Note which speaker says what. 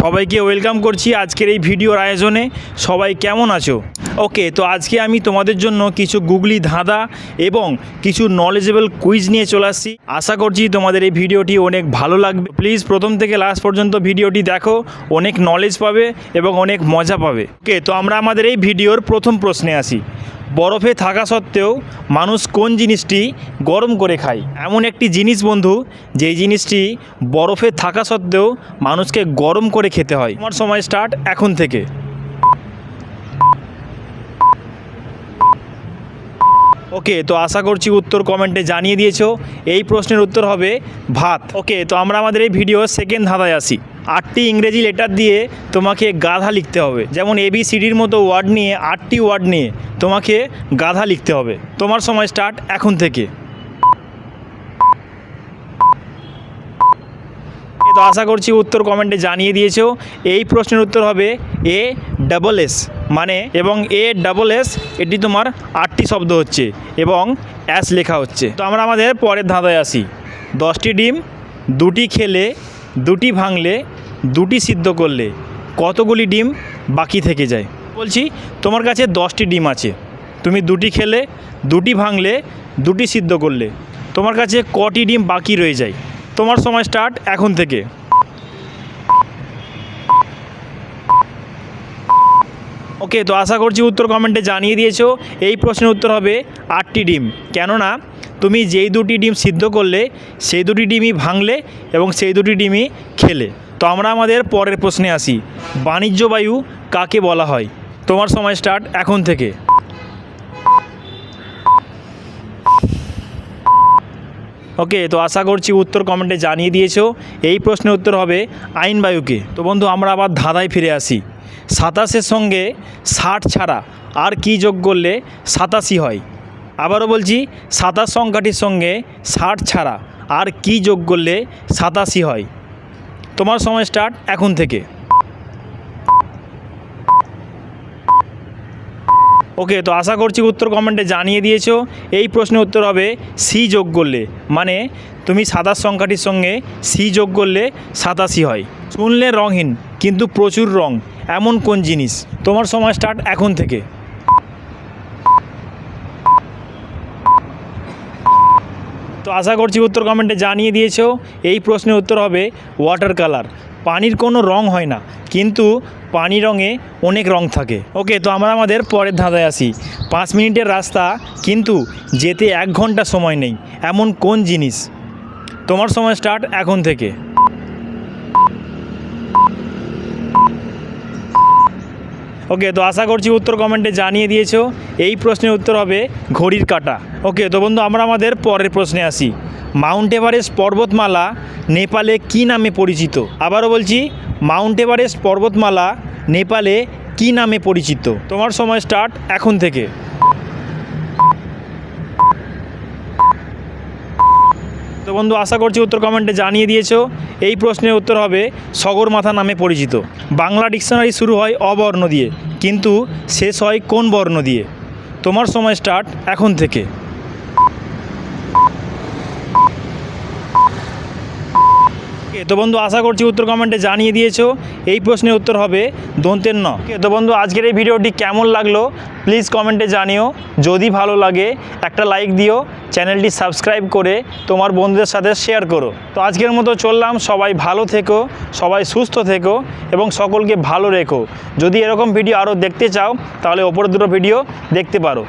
Speaker 1: সবাইকে ওয়েলকাম করছি আজকের এই ভিডিওর আয়োজনে। সবাই কেমন আছো? ওকে, তো আজকে আমি তোমাদের জন্য কিছু গুগলি ধাঁধা এবং কিছু নলেজেবল কুইজ নিয়ে চলে আসছি। আশা করছি তোমাদের এই ভিডিওটি অনেক ভালো লাগবে। প্লিজ প্রথম থেকে লাস্ট পর্যন্ত ভিডিওটি দেখো, অনেক নলেজ পাবে এবং অনেক মজা পাবে। ওকে, তো আমরা আমাদের এই ভিডিওর প্রথম প্রশ্নে আসি। বরফে থাকা সত্ত্বেও মানুষ কোন জিনিসটি গরম করে খায়? এমন একটি জিনিস বন্ধু, যেই জিনিসটি বরফে থাকা সত্ত্বেও মানুষকে গরম করে খেতে হয়। আমার সময় স্টার্ট এখন থেকে। ওকে, তো আশা করছি উত্তর কমেন্টে জানিয়ে দিয়েছ। এই প্রশ্নের উত্তর হবে ভাত। ওকে, তো আমরা আমাদের এই ভিডিও সেকেন্ড ধাঁধায় আসি। আটটি ইংরেজি লেটার দিয়ে তোমাকে গাধা লিখতে হবে। যেমন এ বি সিডির মতো ওয়ার্ড নিয়ে আটটি ওয়ার্ড নিয়ে তোমাকে গাধা লিখতে হবে। তোমার সময় স্টার্ট এখন থেকে। তো আশা করছি উত্তর কমেন্টে জানিয়ে দিয়েছ। এই প্রশ্নের উত্তর হবে এ ডাবল এস মানে এবং এ ডাবল এস এটি তোমার আটটি শব্দ হচ্ছে এবং অ্যাস লেখা হচ্ছে। তো আমরা আমাদের পরের ধাঁধায় আসি। দশটি ডিম, দুটি খেলে, দুটি ভাঙলে দুটি সিদ্ধ করলে কতগুলি ডিম বাকি থেকে যায়? বলছি, তোমার কাছে দশটি ডিম আছে। তুমি দুটি খেলে, দুটি ভাঙলে, দুটি সিদ্ধ করলে, তোমার কাছে কটি ডিম বাকি রয়ে যায়? তোমার সময় স্টার্ট এখন থেকে। ওকে তো আশা করছি উত্তর কমেন্টে জানিয়ে দিয়েছ। এই প্রশ্নের উত্তর হবে আটটি ডিম। কেননা তুমি যেই দুটি ডিম সিদ্ধ করলে, সেই দুটি ডিমই ভাঙলে এবং সেই দুটি ডিমই খেলে। তো আমরা আমাদের পরের প্রশ্নে আসি, বাণিজ্য বায়ু কাকে বলা হয়? তোমার সময় স্টার্ট এখন থেকে। ওকে তো আশা করছি উত্তর কমেন্টে জানিয়ে দিয়েছ। এই প্রশ্নের উত্তর হবে আইন বায়ুকে। তো বন্ধু, আমরা আবার ধাঁধায় ফিরে আসি। সাতাশের সঙ্গে ষাট ছাড়া আর কি যোগ করলে সাতাশি হয়? আবারও বলছি, সাতাশ সংখ্যাটির সঙ্গে ষাট ছাড়া আর কি যোগ করলে সাতাশি হয়? তোমার সময় স্টার্ট এখন থেকে। ওকে তো আশা করছি উত্তর কমেন্টে জানিয়ে দিয়েছ। এই প্রশ্নের উত্তর হবে সি যোগ করলে। মানে তুমি সাতাশ সংখ্যাটির সঙ্গে সি যোগ করলে সাতাশি হয়। শুনলে রঙহীন, কিন্তু প্রচুর রং। এমন কোন জিনিস? তোমার সময় স্টার্ট এখন থেকে। তো আশা করছি উত্তর কমেন্টে জানিয়ে দিয়েছ, এই প্রশ্নের উত্তর হবে ওয়াটার কালার পানির কোনো রং হয় না, কিন্তু পানি রঙে অনেক রং থাকে। ওকে তো আমরা আমাদের পরের ধাঁধায় আসি। পাঁচ মিনিটের রাস্তা, কিন্তু যেতে এক ঘণ্টা সময় নেই। এমন কোন জিনিস? তোমার সময় স্টার্ট এখন থেকে। ওকে তো আশা করছি উত্তর কমেন্টে জানিয়ে দিয়েছ। এই প্রশ্নের উত্তর হবে ঘড়ির কাটা। ওকে তো বন্ধু, আমরা আমাদের পরের প্রশ্নে আসি। মাউন্ট এভারেস্ট পর্বতমালা নেপালে কি নামে পরিচিত? আবারও বলছি মাউন্ট এভারেস্ট পর্বতমালা নেপালে কি নামে পরিচিত? তোমার সময় স্টার্ট এখন থেকে। তো বন্ধু, আশা করছি উত্তর কমেন্টে জানিয়ে দিয়েছ। এই প্রশ্নের উত্তর হবে সগর মাথা নামে পরিচিত। বাংলা ডিকশনারি শুরু হয় অবর্ণ দিয়ে, কিন্তু শেষ হয় কোন বর্ণ দিয়ে? তোমার সময় স্টার্ট এখন থেকে। ওকে, তো বন্ধু আশা করছি উত্তর কমেন্টে জানিয়ে দিয়েছ। এই প্রশ্নের উত্তর হবে দন্তের ন। ওকে, তো বন্ধু আজকের এই ভিডিওটি কেমন লাগল? প্লিজ কমেন্টে জানিও। যদি ভালো লাগে একটা লাইক দিও চ্যানেলটি সাবস্ক্রাইব করে তোমার বন্ধুদের সাথে শেয়ার করো। তো আজকের মতো চললাম। সবাই ভালো থেকো সবাই সুস্থ থেকো এবং সকলকে ভালো রেখো। যদি এরকম ভিডিও আরও দেখতে চাও তাহলে ওপর দুটো ভিডিও দেখতে পারো।